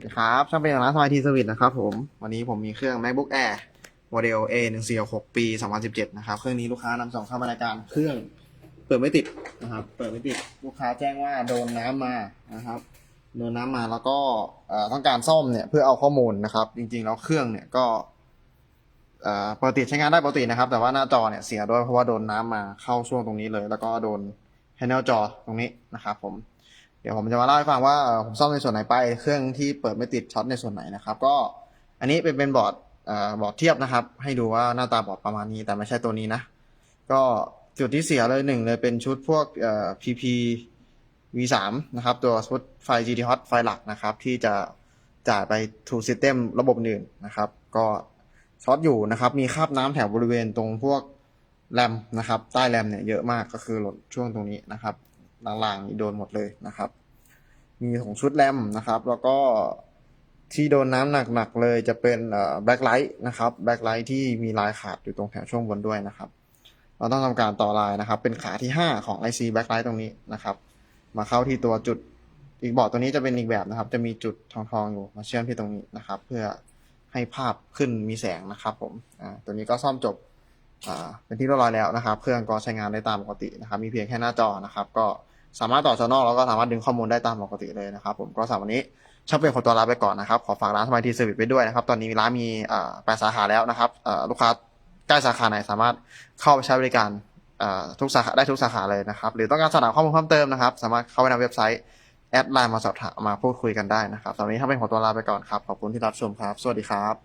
วัสดีครับ ช่างเป็นร้านสมาร์ททีสวิตนะครับผม วันนี้ผมมีเครื่อง macbook air โมเดล a 1 4 6ปี 2017 นะครับ เครื่องนี้ลูกค้านำส่งเข้ามารายการ เครื่องเปิดไม่ติดนะครับ เปิดไม่ติด ลูกค้าแจ้งว่าโดนน้ำมานะครับ โดนน้ำมาแล้วก็ต้องการซ่อมเนี่ยเพื่อเอาข้อมูลนะครับ จริงๆแล้วเครื่องเนี่ยก็เอ่อปกติใช้งานได้ปกตินะครับ แต่ว่าหน้าจอเนี่ยเสียด้วยเพราะว่าโดนน้ำมาเข้าช่วงตรงนี้เลย แล้วก็โดนแพนเนลจอตรงนี้นะครับผม เดี๋ยวผมจะมาเล่าให้ฟังว่าผมซ่อมในส่วนไหนไป เครื่องที่เปิดไม่ติดช็อตในส่วนไหนนะครับ ก็อันนี้เป็นเป็นบอร์ดเอ่อบอร์ดเทียบนะครับ ให้ดูว่าหน้าตาบอร์ดประมาณนี้แต่ไม่ใช่ตัวนี้นะ ก็จุดที่เสียเลยหนึ่งเลยเป็นชุดพวกเอ่อ PP V3 นะครับ ตัวชุดไฟ GT Hot ไฟหลักนะครับ ที่จะจ่ายไป True System ระบบอื่นนะครับ ก็ช็อตอยู่นะครับ มีคราบน้ำแถวบริเวณตรงพวกแรมนะครับ ใต้แรมเนี่ยเยอะมากก็คือหล่นช่วงตรงนี้นะครับ ล่างๆนี่โดนหมดเลยนะครับ มีของชุดแรมนะครับ แล้วก็ที่โดนน้ำหนักๆเลยจะเป็นแบ็คไลท์นะครับแบ็คไลท์ที่มีลายขาดอยู่ตรงแถวช่วงบนด้วยนะครับ เราต้องทำการต่อลายนะครับ เป็นขาที่ 5 ของ IC backlight ตรงนี้นะครับ มาเข้าที่ตัวจุดอีกบอร์ดตัวนี้จะเป็นอีกแบบนะครับ จะมีจุดทองๆอยู่มาเชื่อมที่ตรงนี้นะครับ เพื่อให้ภาพขึ้นมีแสงนะครับผมอ่าตัวนี้ก็ซ่อมจบ เป็นที่เรียบร้อยแล้วนะครับ เครื่องก็ใช้งานได้ตามปกตินะครับ มีเพียงแค่หน้าจอนะครับ ก็สามารถต่อจอนอกแล้วก็สามารถดึงข้อมูลได้ตามปกติเลยนะครับ ผมก็สำหรับวันนี้ช่างเป็นคนตัวลาไปก่อนนะครับ ขอฝากร้านสมัยทีเซอร์วิสไปด้วยนะครับ ตอนนี้ร้านมีแปดสาขาแล้วนะครับลูกค้าใกล้สาขาไหนสามารถเข้าไปใช้บริการทุกสาขาได้ทุกสาขาเลยนะครับ หรือต้องการสอบถามข้อมูลเพิ่มเติมนะครับ สามารถเข้าไปในเว็บไซต์แอดไลน์มาสอบถามมาพูดคุยกันได้นะครับสำหรับวันนี้ถ้าเป็นขอตัวลาไปก่อนครับ ขอบคุณที่รับชมครับ สวัสดีครับ